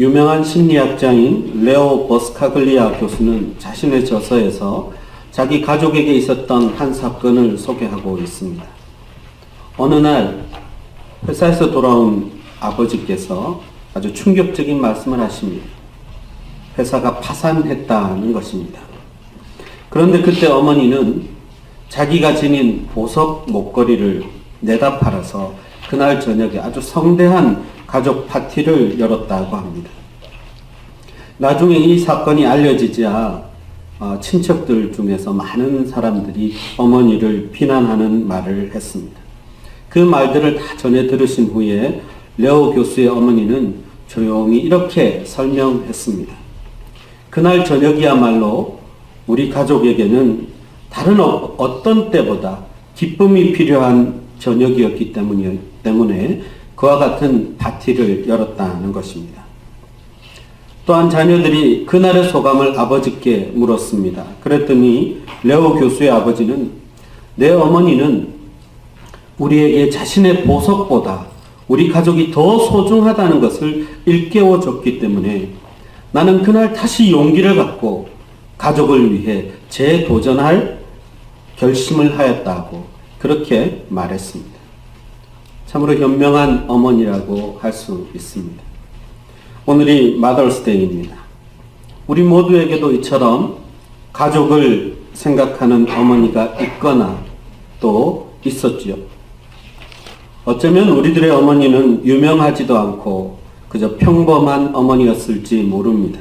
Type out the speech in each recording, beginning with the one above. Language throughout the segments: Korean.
유명한 심리학자인 레오 버스카글리아 교수는 자신의 저서에서 자기 가족에게 있었던 한 사건을 소개하고 있습니다. 어느 날 회사에서 돌아온 아버지께서 아주 충격적인 말씀을 하십니다. 회사가 파산했다는 것입니다. 그런데 그때 어머니는 자기가 지닌 보석 목걸이를 내다 팔아서 그날 저녁에 아주 성대한 가족 파티를 열었다고 합니다. 나중에 이 사건이 알려지자 어, 친척들 중에서 많은 사람들이 어머니를 비난하는 말을 했습니다. 그 말들을 다 전해 들으신 후에 레오 교수의 어머니는 조용히 이렇게 설명했습니다. 그날 저녁이야말로 우리 가족에게는 다른 어- 어떤 때보다 기쁨이 필요한 저녁이었기 때문에 그와 같은 파티를 열었다는 것입니다. 또한 자녀들이 그날의 소감을 아버지께 물었습니다. 그랬더니 레오 교수의 아버지는 내 어머니는 우리에게 자신의 보석보다 우리 가족이 더 소중하다는 것을 일깨워 줬기 때문에 나는 그날 다시 용기를 갖고 가족을 위해 재도전할 결심을 하였다고 그렇게 말했습니다. 참으로 현명한 어머니라고 할 수 있습니다. 오늘이 마더스데이입니다. 우리 모두에게도 이처럼 가족을 생각하는 어머니가 있거나 또 있었지요. 어쩌면 우리들의 어머니는 유명하지도 않고 그저 평범한 어머니였을지 모릅니다.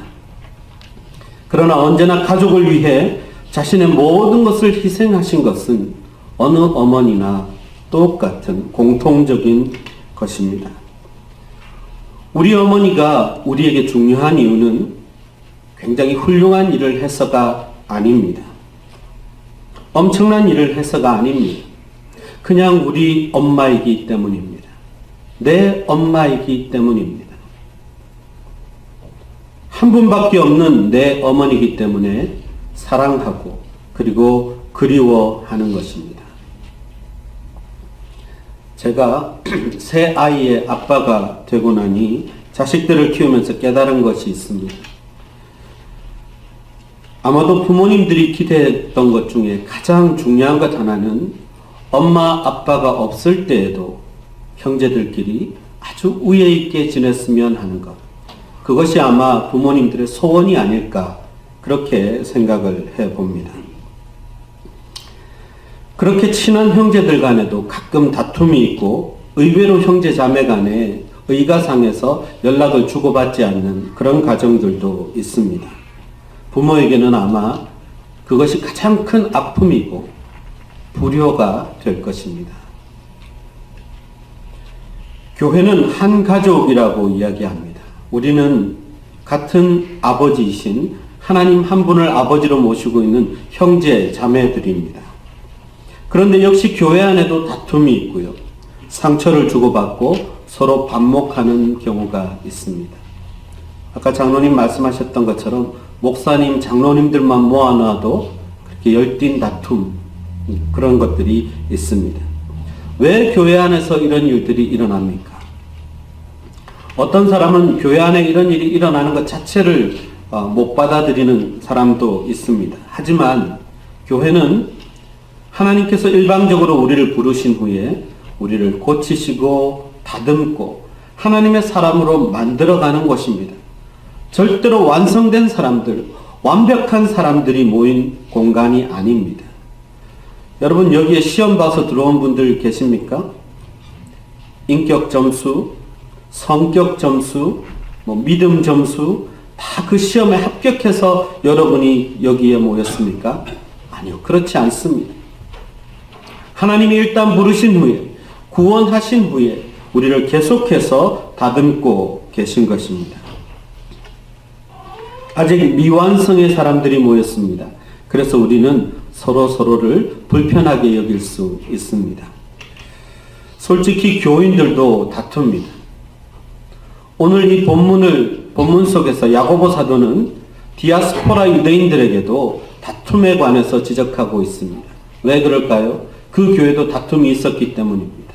그러나 언제나 가족을 위해 자신의 모든 것을 희생하신 것은 어느 어머니나 똑같은 공통적인 것입니다. 우리 어머니가 우리에게 중요한 이유는 굉장히 훌륭한 일을 해서가 아닙니다. 엄청난 일을 해서가 아닙니다. 그냥 우리 엄마이기 때문입니다. 내 엄마이기 때문입니다. 한 분밖에 없는 내 어머니이기 때문에 사랑하고 그리고 그리워하는 것입니다. 제가 새 아이의 아빠가 되고 나니 자식들을 키우면서 깨달은 것이 있습니다. 아마도 부모님들이 기대했던 것 중에 가장 중요한 것 하나는 엄마 아빠가 없을 때에도 형제들끼리 아주 우애 있게 지냈으면 하는 것. 그것이 아마 부모님들의 소원이 아닐까 그렇게 생각을 해 봅니다. 그렇게 친한 형제들 간에도 가끔 다툼이 있고 의외로 형제 자매 간에 의가상에서 연락을 주고받지 않는 그런 가정들도 있습니다. 부모에게는 아마 그것이 가장 큰 아픔이고 불효가 될 것입니다. 교회는 한 가족이라고 이야기합니다. 우리는 같은 아버지이신 하나님 한 분을 아버지로 모시고 있는 형제 자매들입니다. 그런데 역시 교회 안에도 다툼이 있고요. 상처를 주고받고 서로 반목하는 경우가 있습니다. 아까 장로님 말씀하셨던 것처럼 목사님, 장로님들만 모아놔도 그렇게 열띤 다툼 그런 것들이 있습니다. 왜 교회 안에서 이런 일들이 일어납니까? 어떤 사람은 교회 안에 이런 일이 일어나는 것 자체를 어, 못 받아들이는 사람도 있습니다. 하지만 교회는 하나님께서 일방적으로 우리를 부르신 후에 우리를 고치시고 다듬고 하나님의 사람으로 만들어가는 곳입니다. 절대로 완성된 사람들, 완벽한 사람들이 모인 공간이 아닙니다. 여러분 여기에 시험 봐서 들어온 분들 계십니까? 인격 점수, 성격 점수, 뭐 믿음 점수 다 그 시험에 합격해서 여러분이 여기에 모였습니까? 아니요. 그렇지 않습니다. 하나님이 일단 부르신 후에 구원하신 후에 우리를 계속해서 다듬고 계신 것입니다. 아직 미완성의 사람들이 모였습니다. 그래서 우리는 서로 서로를 불편하게 여길 수 있습니다. 솔직히 교인들도 다툽니다. 오늘 이 본문을 본문 속에서 야고보 사도는 디아스포라 유대인들에게도 다툼에 관해서 지적하고 있습니다. 왜 그럴까요? 그 교회도 다툼이 있었기 때문입니다.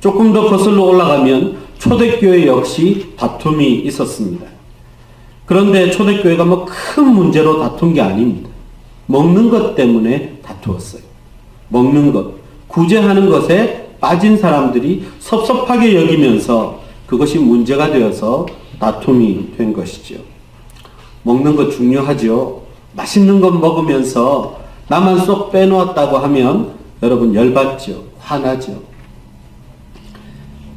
조금 더 거슬러 올라가면 초대교회 역시 다툼이 있었습니다. 그런데 초대교회가 뭐 큰 문제로 다툰 게 아닙니다. 먹는 것 때문에 다투었어요. 먹는 것. 구제하는 것에 빠진 사람들이 섭섭하게 여기면서 그것이 문제가 되어서 다툼이 된 것이죠. 먹는 것 중요하죠. 맛있는 것 먹으면서 나만 쏙 빼놓았다고 하면 여러분 열받죠. 화나죠.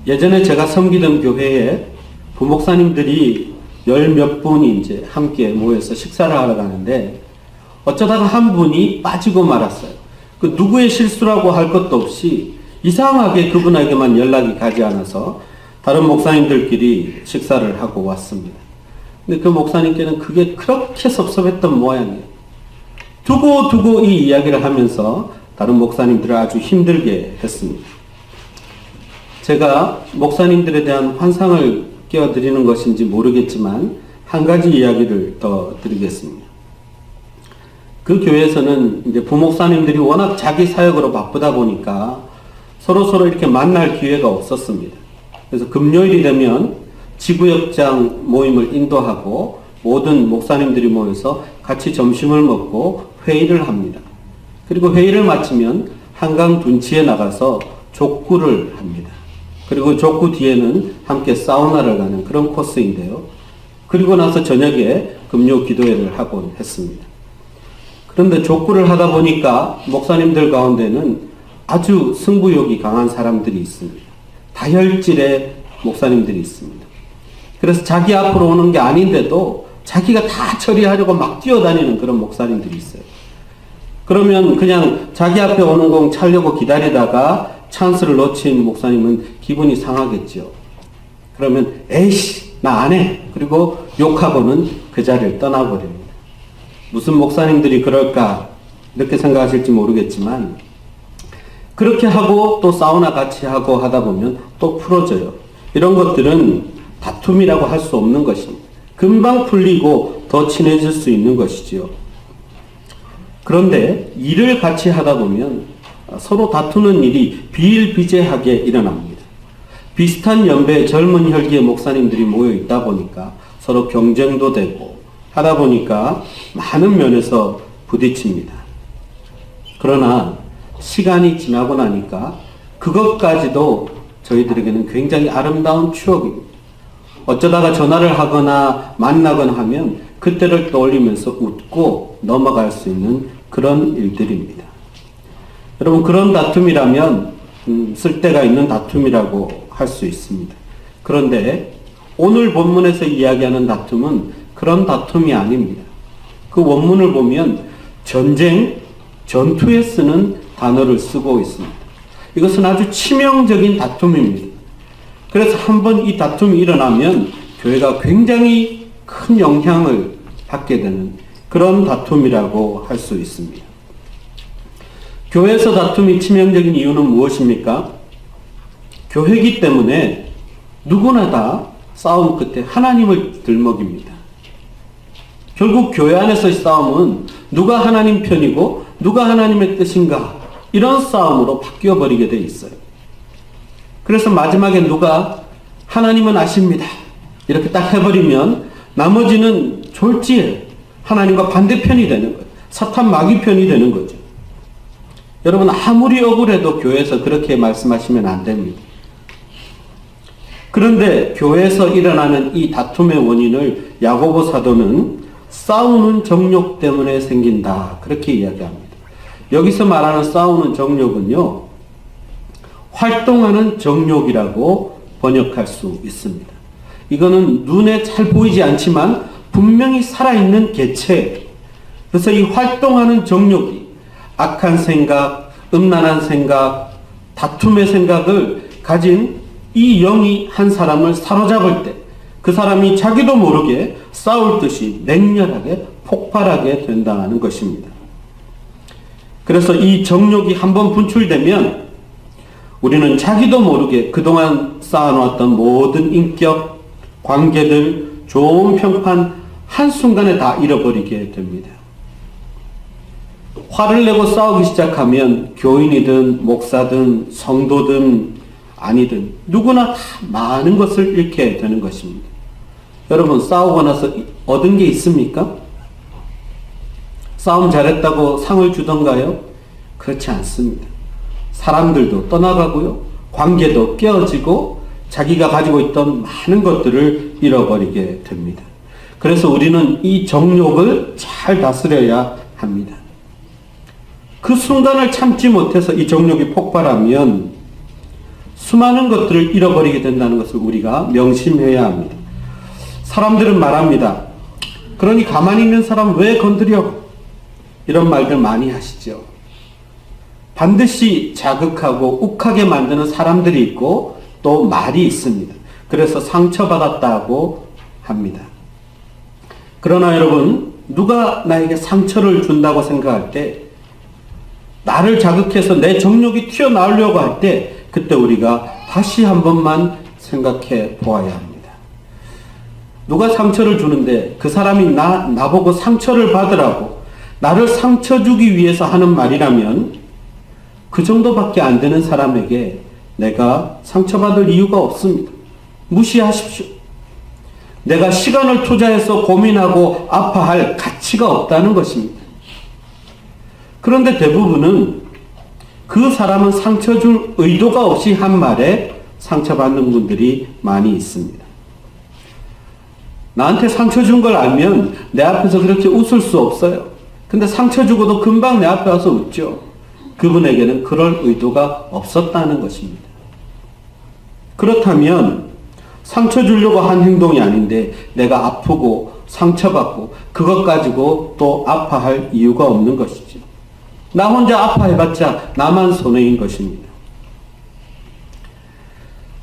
예전에 제가 섬기던 교회에 부목사님들이 열 몇 분이 이제 함께 모여서 식사를 하러 가는데 어쩌다가 한 분이 빠지고 말았어요. 그 누구의 실수라고 할 것도 없이 이상하게 그분에게만 연락이 가지 않아서 다른 목사님들끼리 식사를 하고 왔습니다. 근데 그 목사님께는 그게 그렇게 섭섭했던 모양이에요. 두고 두고 이 이야기를 하면서 다른 목사님들을 아주 힘들게 했습니다. 제가 목사님들에 대한 환상을 깨어드리는 것인지 모르겠지만 한 가지 이야기를 더 드리겠습니다. 그 교회에서는 이제 부목사님들이 워낙 자기 사역으로 바쁘다 보니까 서로 서로 이렇게 만날 기회가 없었습니다. 그래서 금요일이 되면 지구역장 모임을 인도하고 모든 목사님들이 모여서 같이 점심을 먹고 회의를 합니다. 그리고 회의를 마치면 한강 둔치에 나가서 족구를 합니다. 그리고 족구 뒤에는 함께 사우나를 가는 그런 코스인데요. 그리고 나서 저녁에 금요 기도회를 하곤 했습니다. 그런데 족구를 하다 보니까 목사님들 가운데는 아주 승부욕이 강한 사람들이 있습니다. 다혈질의 목사님들이 있습니다. 그래서 자기 앞으로 오는 게 아닌데도 자기가 다 처리하려고 막 뛰어다니는 그런 목사님들이 있어요. 그러면 그냥 자기 앞에 오는 공 차려고 기다리다가 찬스를 놓친 목사님은 기분이 상하겠죠. 그러면 에이씨 나 안 해. 그리고 욕하고는 그 자리를 떠나버립니다. 무슨 목사님들이 그럴까 이렇게 생각하실지 모르겠지만 그렇게 하고 또 사우나 같이 하고 하다 보면 또 풀어져요. 이런 것들은 다툼이라고 할 수 없는 것입니다. 금방 풀리고 더 친해질 수 있는 것이지요. 그런데 일을 같이 하다 보면 서로 다투는 일이 비일비재하게 일어납니다. 비슷한 연배 젊은 혈기의 목사님들이 모여 있다 보니까 서로 경쟁도 되고 하다 보니까 많은 면에서 부딪힙니다. 그러나 시간이 지나고 나니까 그것까지도 저희들에게는 굉장히 아름다운 추억입니다. 어쩌다가 전화를 하거나 만나거나 하면 그때를 떠올리면서 웃고 넘어갈 수 있는 그런 일들입니다. 여러분 그런 다툼이라면 음, 쓸데가 있는 다툼이라고 할 수 있습니다. 그런데 오늘 본문에서 이야기하는 다툼은 그런 다툼이 아닙니다. 그 원문을 보면 전쟁, 전투에 쓰는 단어를 쓰고 있습니다. 이것은 아주 치명적인 다툼입니다. 그래서 한 번 이 다툼이 일어나면 교회가 굉장히 큰 영향을 받게 되는 그런 다툼이라고 할 수 있습니다. 교회에서 다툼이 치명적인 이유는 무엇입니까? 교회이기 때문에 누구나 다 싸움 끝에 하나님을 들먹입니다. 결국 교회 안에서의 싸움은 누가 하나님 편이고 누가 하나님의 뜻인가 이런 싸움으로 바뀌어 버리게 돼 있어요. 그래서 마지막에 누가 하나님은 아십니다. 이렇게 딱 해버리면 나머지는 졸지에 하나님과 반대편이 되는 거예요. 사탄 마귀 편이 되는 거죠. 여러분 아무리 억울해도 교회에서 그렇게 말씀하시면 안 됩니다. 그런데 교회에서 일어나는 이 다툼의 원인을 야고보 사도는 싸우는 정욕 때문에 생긴다. 그렇게 이야기합니다. 여기서 말하는 싸우는 정욕은요. 활동하는 정욕이라고 번역할 수 있습니다. 이거는 눈에 잘 보이지 않지만 분명히 살아있는 개체. 그래서 이 활동하는 정욕이 악한 생각, 음란한 생각, 다툼의 생각을 가진 이 영이 한 사람을 사로잡을 때 그 사람이 자기도 모르게 싸울 듯이 맹렬하게 폭발하게 된다는 것입니다. 그래서 이 정욕이 한번 분출되면 우리는 자기도 모르게 그동안 쌓아놓았던 모든 인격, 관계들, 좋은 평판 한순간에 다 잃어버리게 됩니다. 화를 내고 싸우기 시작하면 교인이든 목사든 성도든 아니든 누구나 다 많은 것을 잃게 되는 것입니다. 여러분 싸우고 나서 얻은 게 있습니까? 싸움 잘했다고 상을 주던가요? 그렇지 않습니다. 사람들도 떠나가고요. 관계도 깨어지고 자기가 가지고 있던 많은 것들을 잃어버리게 됩니다. 그래서 우리는 이 정욕을 잘 다스려야 합니다. 그 순간을 참지 못해서 이 정욕이 폭발하면 수많은 것들을 잃어버리게 된다는 것을 우리가 명심해야 합니다. 사람들은 말합니다. 그러니 가만히 있는 사람 왜 건드려? 이런 말들 많이 하시죠. 반드시 자극하고 욱하게 만드는 사람들이 있고 또 말이 있습니다. 그래서 상처받았다고 합니다. 그러나 여러분, 누가 나에게 상처를 준다고 생각할 때, 나를 자극해서 내 정욕이 튀어나오려고 할 때, 그때 우리가 다시 한 번만 생각해 보아야 합니다. 누가 상처를 주는데 그 사람이 나, 나보고 상처를 받으라고 나를 상처 주기 위해서 하는 말이라면 그 정도밖에 안 되는 사람에게 내가 상처받을 이유가 없습니다. 무시하십시오. 내가 시간을 투자해서 고민하고 아파할 가치가 없다는 것입니다. 그런데 대부분은 그 사람은 상처 줄 의도가 없이 한 말에 상처받는 분들이 많이 있습니다. 나한테 상처 준 걸 알면 내 앞에서 그렇게 웃을 수 없어요. 근데 상처 주고도 금방 내 앞에 와서 웃죠. 그분에게는 그럴 의도가 없었다는 것입니다. 그렇다면 상처 주려고 한 행동이 아닌데 내가 아프고 상처받고 그것 가지고 또 아파할 이유가 없는 것이죠. 나 혼자 아파해봤자 나만 손해인 것입니다.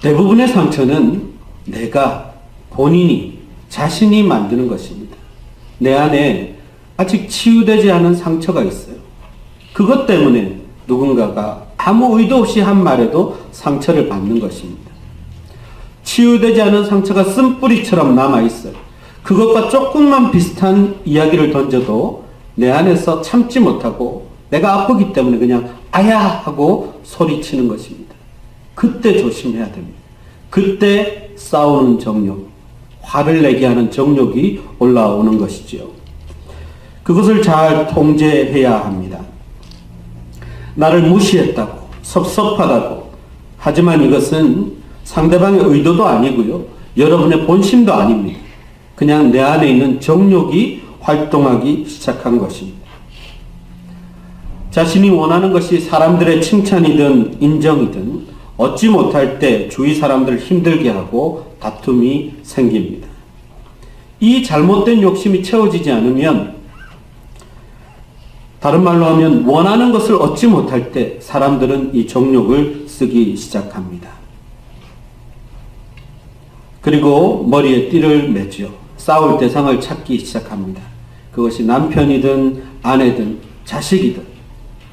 대부분의 상처는 내가 본인이 자신이 만드는 것입니다. 내 안에 아직 치유되지 않은 상처가 있어요. 그것 때문에 누군가가 아무 의도 없이 한 말에도 상처를 받는 것입니다. 치유되지 않은 상처가 쓴뿌리처럼 남아 있어요. 그것과 조금만 비슷한 이야기를 던져도 내 안에서 참지 못하고 내가 아프기 때문에 그냥 아야 하고 소리치는 것입니다. 그때 조심해야 됩니다. 그때 싸우는 정욕, 화를 내게 하는 정욕이 올라오는 것이지요. 그것을 잘 통제해야 합니다. 나를 무시했다고, 섭섭하다고. 하지만 이것은 상대방의 의도도 아니고요. 여러분의 본심도 아닙니다. 그냥 내 안에 있는 정욕이 활동하기 시작한 것입니다. 자신이 원하는 것이 사람들의 칭찬이든 인정이든 얻지 못할 때 주위 사람들을 힘들게 하고 다툼이 생깁니다. 이 잘못된 욕심이 채워지지 않으면 다른 말로 하면 원하는 것을 얻지 못할 때 사람들은 이 정욕을 쓰기 시작합니다. 그리고 머리에 띠를 매죠. 싸울 대상을 찾기 시작합니다. 그것이 남편이든 아내든 자식이든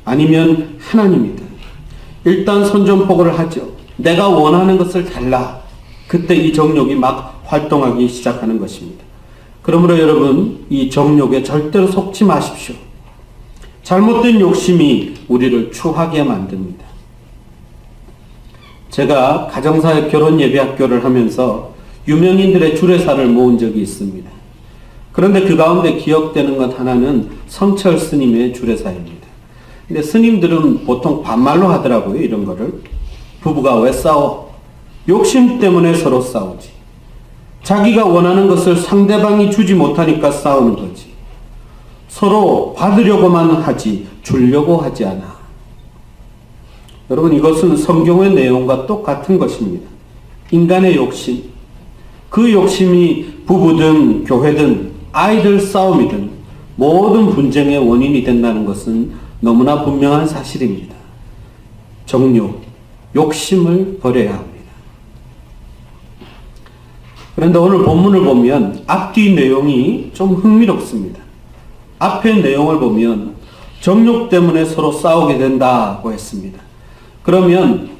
아니면 하나님이든 일단 선전포고를 하죠. 내가 원하는 것을 달라. 그때 이 정욕이 막 활동하기 시작하는 것입니다. 그러므로 여러분 이 정욕에 절대로 속지 마십시오. 잘못된 욕심이 우리를 추하게 만듭니다. 제가 가정사역 결혼 예배학교를 하면서 유명인들의 주례사를 모은 적이 있습니다. 그런데 그 가운데 기억되는 것 하나는 성철 스님의 주례사입니다. 근데 스님들은 보통 반말로 하더라고요, 이런 거를. 부부가 왜 싸워? 욕심 때문에 서로 싸우지. 자기가 원하는 것을 상대방이 주지 못하니까 싸우는 거지. 서로 받으려고만 하지, 주려고 하지 않아. 여러분, 이것은 성경의 내용과 똑같은 것입니다. 인간의 욕심. 그 욕심이 부부든 교회든 아이들 싸움이든 모든 분쟁의 원인이 된다는 것은 너무나 분명한 사실입니다. 정욕, 욕심을 버려야 합니다. 그런데 오늘 본문을 보면 앞뒤 내용이 좀 흥미롭습니다. 앞의 내용을 보면 정욕 때문에 서로 싸우게 된다고 했습니다. 그러면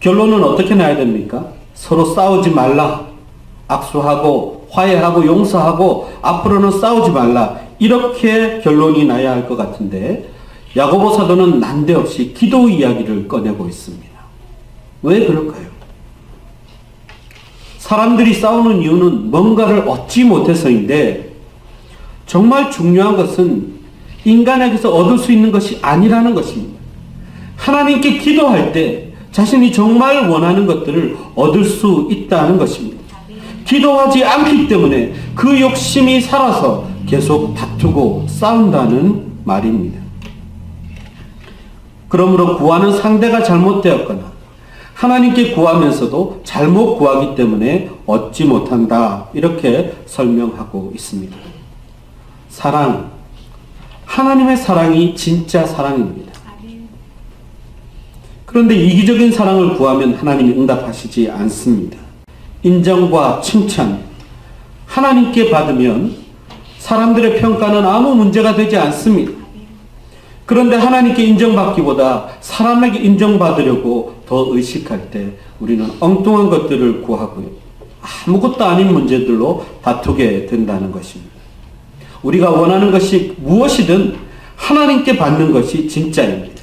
결론은 어떻게 나야 됩니까? 서로 싸우지 말라. 악수하고 화해하고 용서하고 앞으로는 싸우지 말라. 이렇게 결론이 나야 할 것 같은데 야고보 사도는 난데없이 기도 이야기를 꺼내고 있습니다. 왜 그럴까요? 사람들이 싸우는 이유는 뭔가를 얻지 못해서인데 정말 중요한 것은 인간에게서 얻을 수 있는 것이 아니라는 것입니다. 하나님께 기도할 때 자신이 정말 원하는 것들을 얻을 수 있다는 것입니다. 기도하지 않기 때문에 그 욕심이 살아서 계속 다투고 싸운다는 말입니다. 그러므로 구하는 상대가 잘못되었거나 하나님께 구하면서도 잘못 구하기 때문에 얻지 못한다. 이렇게 설명하고 있습니다. 사랑. 하나님의 사랑이 진짜 사랑입니다. 그런데 이기적인 사랑을 구하면 하나님이 응답하시지 않습니다. 인정과 칭찬, 하나님께 받으면 사람들의 평가는 아무 문제가 되지 않습니다. 그런데 하나님께 인정받기보다 사람에게 인정받으려고 더 의식할 때 우리는 엉뚱한 것들을 구하고요. 아무것도 아닌 문제들로 다투게 된다는 것입니다. 우리가 원하는 것이 무엇이든 하나님께 받는 것이 진짜입니다.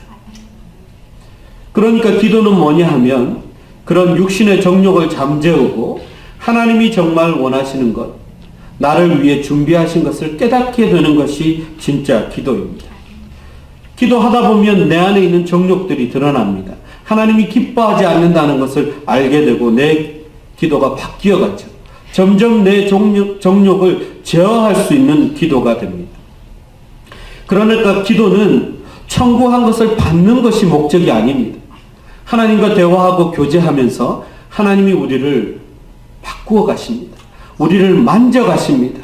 그러니까 기도는 뭐냐 하면 그런 육신의 정욕을 잠재우고 하나님이 정말 원하시는 것, 나를 위해 준비하신 것을 깨닫게 되는 것이 진짜 기도입니다. 기도하다 보면 내 안에 있는 정욕들이 드러납니다. 하나님이 기뻐하지 않는다는 것을 알게 되고 내 기도가 바뀌어 가죠. 점점 내 정욕, 정욕을 제어할 수 있는 기도가 됩니다. 그러니까 기도는 청구한 것을 받는 것이 목적이 아닙니다. 하나님과 대화하고 교제하면서 하나님이 우리를 바꾸어 가십니다. 우리를 만져 가십니다.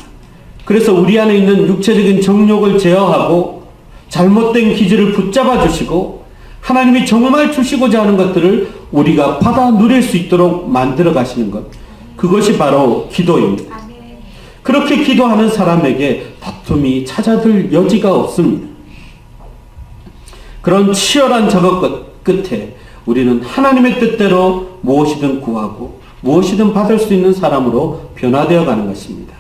그래서 우리 안에 있는 육체적인 정욕을 제어하고 잘못된 기질을 붙잡아 주시고 하나님이 정말 주시고자 하는 것들을 우리가 받아 누릴 수 있도록 만들어 가시는 것. 그것이 바로 기도입니다. 그렇게 기도하는 사람에게 다툼이 찾아들 여지가 없습니다. 그런 치열한 작업 끝에 우리는 하나님의 뜻대로 무엇이든 구하고 무엇이든 받을 수 있는 사람으로 변화되어 가는 것입니다.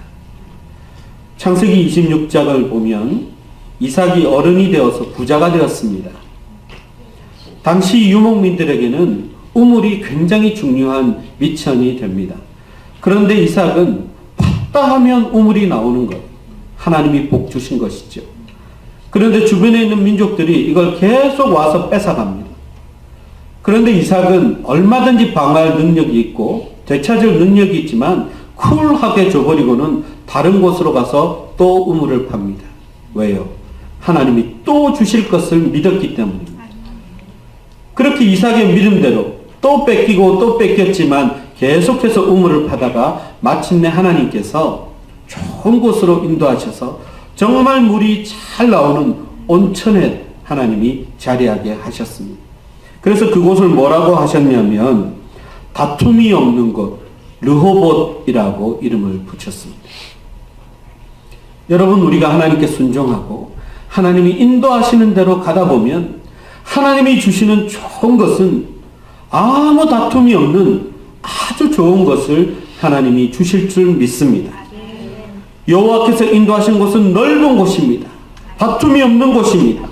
창세기 26장을 보면 이삭이 어른이 되어서 부자가 되었습니다. 당시 유목민들에게는 우물이 굉장히 중요한 미천이 됩니다. 그런데 이삭은 받다 하면 우물이 나오는 것. 하나님이 복 주신 것이죠. 그런데 주변에 있는 민족들이 이걸 계속 와서 뺏어갑니다. 그런데 이삭은 얼마든지 방어할 능력이 있고 되찾을 능력이 있지만 쿨하게 줘버리고는 다른 곳으로 가서 또 우물을 팝니다. 왜요? 하나님이 또 주실 것을 믿었기 때문입니다. 그렇게 이삭의 믿음대로 또 뺏기고 또 뺏겼지만 계속해서 우물을 파다가 마침내 하나님께서 좋은 곳으로 인도하셔서 정말 물이 잘 나오는 온천에 하나님이 자리하게 하셨습니다. 그래서 그곳을 뭐라고 하셨냐면 다툼이 없는 곳 르호봇이라고 이름을 붙였습니다. 여러분 우리가 하나님께 순종하고 하나님이 인도하시는 대로 가다 보면 하나님이 주시는 좋은 것은 아무 다툼이 없는 아주 좋은 것을 하나님이 주실 줄 믿습니다. 여호와께서 인도하신 곳은 넓은 곳입니다. 다툼이 없는 곳입니다.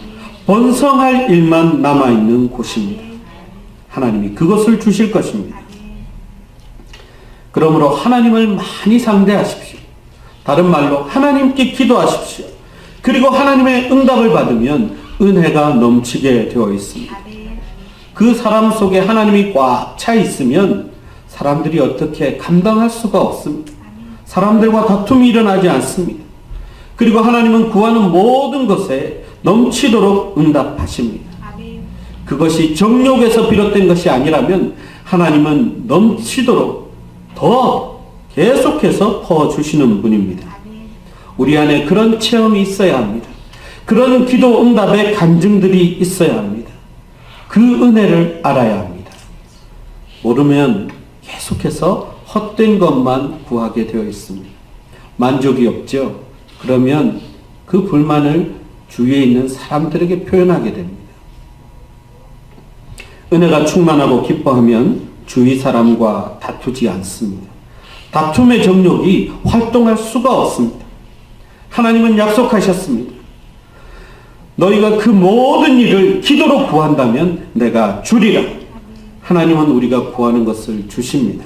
번성할 일만 남아 있는 곳입니다. 하나님이 그것을 주실 것입니다. 그러므로 하나님을 많이 상대하십시오. 다른 말로 하나님께 기도하십시오. 그리고 하나님의 응답을 받으면 은혜가 넘치게 되어 있습니다. 그 사람 속에 하나님이 꽉 차 있으면 사람들이 어떻게 감당할 수가 없습니다. 사람들과 다툼이 일어나지 않습니다. 그리고 하나님은 구하는 모든 것에 넘치도록 응답하십니다. 그것이 정욕에서 비롯된 것이 아니라면 하나님은 넘치도록 더 계속해서 퍼주시는 분입니다. 우리 안에 그런 체험이 있어야 합니다. 그런 기도 응답의 간증들이 있어야 합니다. 그 은혜를 알아야 합니다. 모르면 계속해서 헛된 것만 구하게 되어 있습니다. 만족이 없죠? 그러면 그 불만을 주위에 있는 사람들에게 표현하게 됩니다. 은혜가 충만하고 기뻐하면 주위 사람과 다투지 않습니다. 다툼의 정욕이 활동할 수가 없습니다. 하나님은 약속하셨습니다. 너희가 그 모든 일을 기도로 구한다면 내가 주리라. 하나님은 우리가 구하는 것을 주십니다.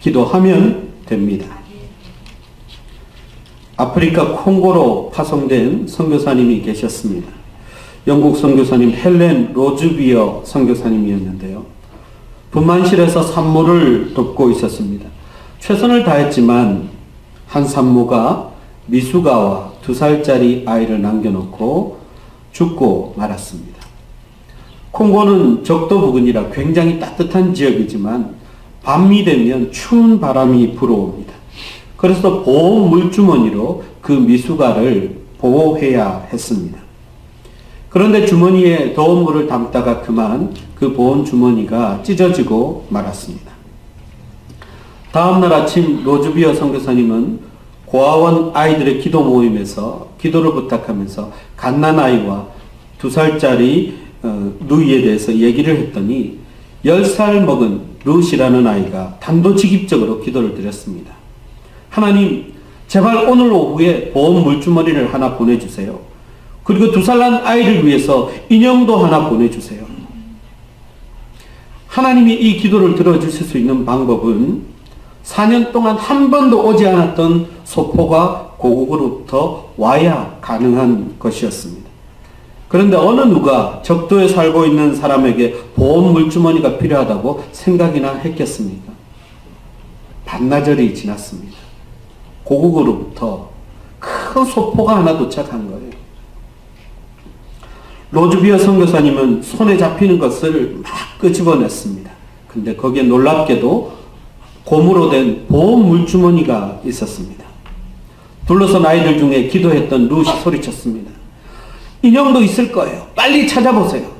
기도하면 됩니다. 아프리카 콩고로 파송된 선교사님이 계셨습니다. 영국 선교사님 헬렌 로즈비어 선교사님이었는데요. 분만실에서 산모를 돕고 있었습니다. 최선을 다했지만 한 산모가 미숙아와 두 살짜리 아이를 남겨놓고 죽고 말았습니다. 콩고는 적도 부근이라 굉장히 따뜻한 지역이지만 밤이 되면 추운 바람이 불어옵니다. 그래서 보호 물주머니로 그 미숙아를 보호해야 했습니다. 그런데 주머니에 더운 물을 담다가 그만 그 보온 주머니가 찢어지고 말았습니다. 다음날 아침 로즈비어 선교사님은 고아원 아이들의 기도 모임에서 기도를 부탁하면서 갓난 아이와 두 살짜리 어, 루이에 대해서 얘기를 했더니 10살 먹은 루시라는 아이가 단도직입적으로 기도를 드렸습니다. 하나님, 제발 오늘 오후에 보험 물주머니를 하나 보내주세요. 그리고 두 살 난 아이를 위해서 인형도 하나 보내주세요. 하나님이 이 기도를 들어주실 수 있는 방법은 4년 동안 한 번도 오지 않았던 소포가 고국으로부터 와야 가능한 것이었습니다. 그런데 어느 누가 적도에 살고 있는 사람에게 보험 물주머니가 필요하다고 생각이나 했겠습니까? 반나절이 지났습니다. 고국으로부터 큰 소포가 하나 도착한 거예요. 로즈비어 선교사님은 손에 잡히는 것을 막 끄집어냈습니다. 근데 거기에 놀랍게도 고무로 된 보험 물주머니가 있었습니다. 둘러선 아이들 중에 기도했던 루시 소리쳤습니다. 인형도 있을 거예요. 빨리 찾아보세요.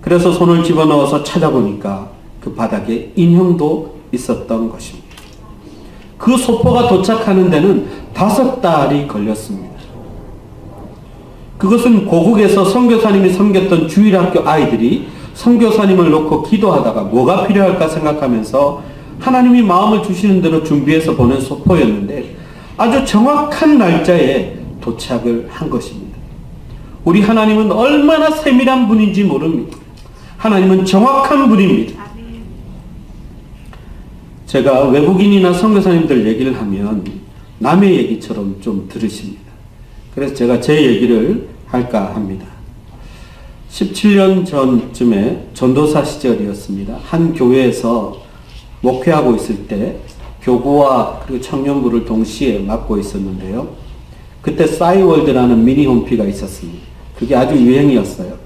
그래서 손을 집어넣어서 찾아보니까 그 바닥에 인형도 있었던 것입니다. 그 소포가 도착하는 데는 다섯 달이 걸렸습니다. 그것은 고국에서 선교사님이 섬겼던 주일학교 아이들이 선교사님을 놓고 기도하다가 뭐가 필요할까 생각하면서 하나님이 마음을 주시는 대로 준비해서 보낸 소포였는데 아주 정확한 날짜에 도착을 한 것입니다. 우리 하나님은 얼마나 세밀한 분인지 모릅니다. 하나님은 정확한 분입니다. 제가 외국인이나 선교사님들 얘기를 하면 남의 얘기처럼 좀 들으십니다. 그래서 제가 제 얘기를 할까 합니다. 17년 전쯤에 전도사 시절이었습니다. 한 교회에서 목회하고 있을 때 교구와 그리고 청년부를 동시에 맡고 있었는데요. 그때 싸이월드라는 미니 홈피가 있었습니다. 그게 아주 유행이었어요.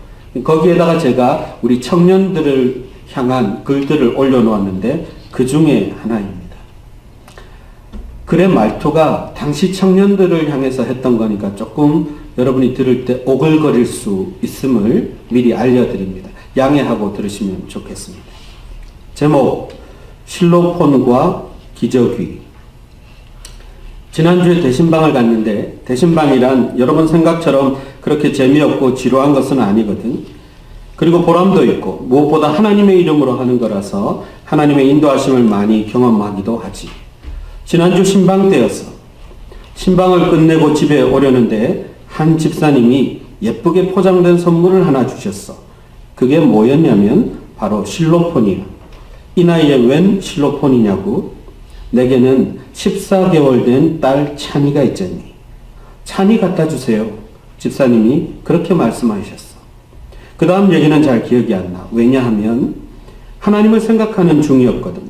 거기에다가 제가 우리 청년들을 향한 글들을 올려놓았는데 그 중에 하나입니다. 글의 말투가 당시 청년들을 향해서 했던 거니까 조금 여러분이 들을 때 오글거릴 수 있음을 미리 알려드립니다. 양해하고 들으시면 좋겠습니다. 제목 실로폰과 기저귀 지난주에 대신방을 갔는데 대신방이란 여러분 생각처럼 그렇게 재미없고 지루한 것은 아니거든. 그리고 보람도 있고 무엇보다 하나님의 이름으로 하는 거라서 하나님의 인도하심을 많이 경험하기도 하지. 지난주 신방 때였어. 신방을 끝내고 집에 오려는데 한 집사님이 예쁘게 포장된 선물을 하나 주셨어. 그게 뭐였냐면 바로 실로폰이야. 이 나이에 웬 실로폰이냐고? 내게는 14개월 된 딸 찬이가 있잖니. 찬이 갖다 주세요. 집사님이 그렇게 말씀하셨어. 그 다음 얘기는 잘 기억이 안 나. 왜냐하면 하나님을 생각하는 중이었거든.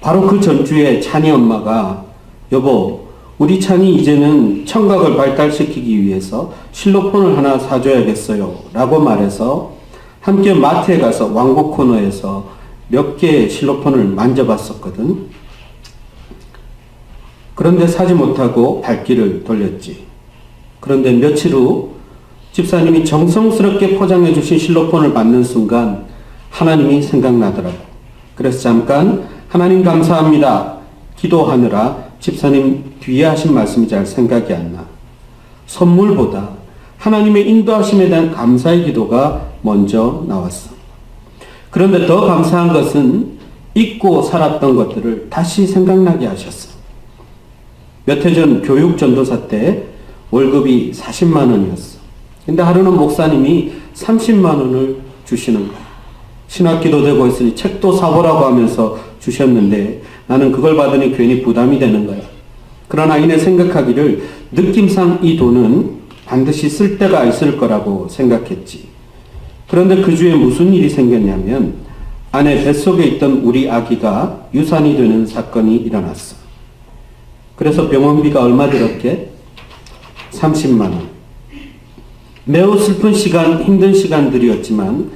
바로 그 전주에 찬이 엄마가 여보, 우리 찬이 이제는 청각을 발달시키기 위해서 실로폰을 하나 사줘야겠어요. 라고 말해서 함께 마트에 가서 왕국 코너에서 몇 개의 실로폰을 만져봤었거든. 그런데 사지 못하고 발길을 돌렸지. 그런데 며칠 후 집사님이 정성스럽게 포장해 주신 실로폰을 받는 순간 하나님이 생각나더라고. 그래서 잠깐 하나님 감사합니다. 기도하느라 집사님 뒤에 하신 말씀이 잘 생각이 안 나. 선물보다 하나님의 인도하심에 대한 감사의 기도가 먼저 나왔어. 그런데 더 감사한 것은 잊고 살았던 것들을 다시 생각나게 하셨어. 몇 해 전 교육 전도사 때 월급이 40만 원이었어. 근데 하루는 목사님이 30만 원을 주시는 거야. 신학기도 되고 있으니 책도 사보라고 하면서 주셨는데 나는 그걸 받으니 괜히 부담이 되는 거야. 그러나 이내 생각하기를 느낌상 이 돈은 반드시 쓸 때가 있을 거라고 생각했지. 그런데 그 주에 무슨 일이 생겼냐면 아내 뱃속에 있던 우리 아기가 유산이 되는 사건이 일어났어. 그래서 병원비가 얼마 들었게? 30만 원. 매우 슬픈 시간, 힘든 시간들이었지만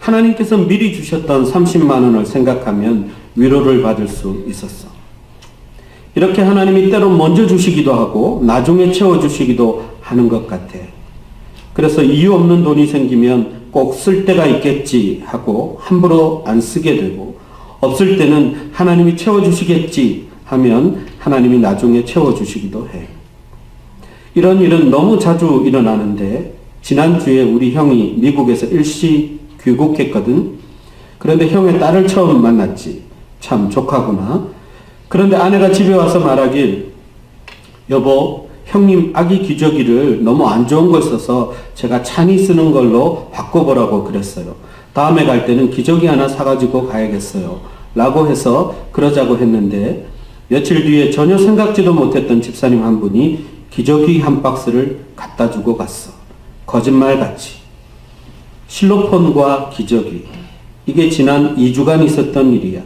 하나님께서 미리 주셨던 30만 원을 생각하면 위로를 받을 수 있었어. 이렇게 하나님이 때로 먼저 주시기도 하고 나중에 채워 주시기도 하는 것 같아. 그래서 이유 없는 돈이 생기면 꼭 쓸 때가 있겠지 하고 함부로 안 쓰게 되고 없을 때는 하나님이 채워 주시겠지 하면 하나님이 나중에 채워 주시기도 해. 이런 일은 너무 자주 일어나는데 지난주에 우리 형이 미국에서 일시 귀국했거든. 그런데 형의 딸을 처음 만났지. 참 좋하구나. 그런데 아내가 집에 와서 말하길 여보 형님 아기 기저귀를 너무 안 좋은 걸 써서 제가 찬이 쓰는 걸로 바꿔보라고 그랬어요. 다음에 갈 때는 기저귀 하나 사가지고 가야겠어요. 라고 해서 그러자고 했는데 며칠 뒤에 전혀 생각지도 못했던 집사님 한 분이 기저귀 한 박스를 갖다 주고 갔어. 거짓말같이. 실로폰과 기저귀. 이게 지난 2주간 있었던 일이야.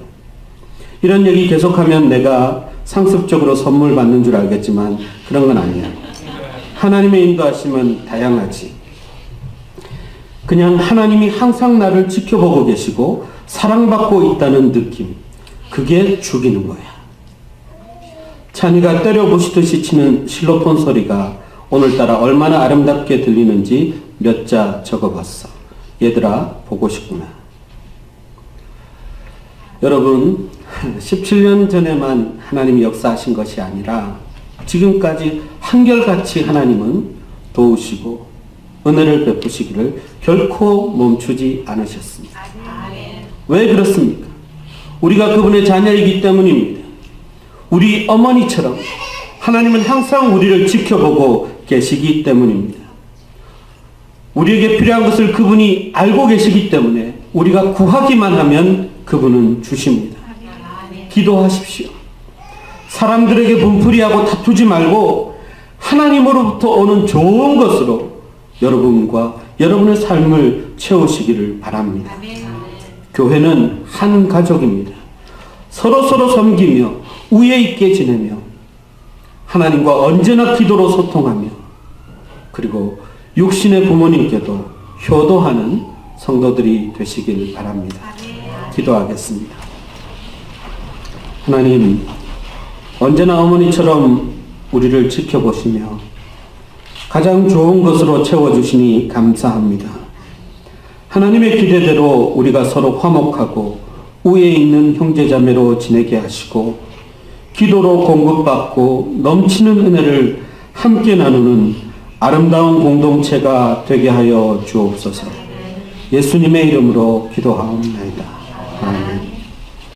이런 얘기 계속하면 내가 상습적으로 선물 받는 줄 알겠지만 그런 건 아니야. 하나님의 인도하심은 다양하지. 그냥 하나님이 항상 나를 지켜보고 계시고 사랑받고 있다는 느낌. 그게 죽이는 거야. 찬이가 때려 부시듯이 치는 실로폰 소리가 오늘따라 얼마나 아름답게 들리는지 몇 자 적어봤어. 얘들아, 보고 싶구나. 여러분, 17년 전에만 하나님이 역사하신 것이 아니라 지금까지 한결같이 하나님은 도우시고 은혜를 베푸시기를 결코 멈추지 않으셨습니다. 왜 그렇습니까? 우리가 그분의 자녀이기 때문입니다. 우리 어머니처럼 하나님은 항상 우리를 지켜보고 계시기 때문입니다. 우리에게 필요한 것을 그분이 알고 계시기 때문에 우리가 구하기만 하면 그분은 주십니다. 기도하십시오. 사람들에게 분풀이하고 다투지 말고 하나님으로부터 오는 좋은 것으로 여러분과 여러분의 삶을 채우시기를 바랍니다. 교회는 한 가족입니다. 서로 서로 섬기며 우애 있게 지내며 하나님과 언제나 기도로 소통하며 그리고 육신의 부모님께도 효도하는 성도들이 되시길 바랍니다. 기도하겠습니다. 하나님, 언제나 어머니처럼 우리를 지켜보시며 가장 좋은 것으로 채워주시니 감사합니다. 하나님의 기대대로 우리가 서로 화목하고 우애 있는 형제자매로 지내게 하시고 기도로 공급받고 넘치는 은혜를 함께 나누는 아름다운 공동체가 되게 하여 주옵소서. 예수님의 이름으로 기도하옵나이다.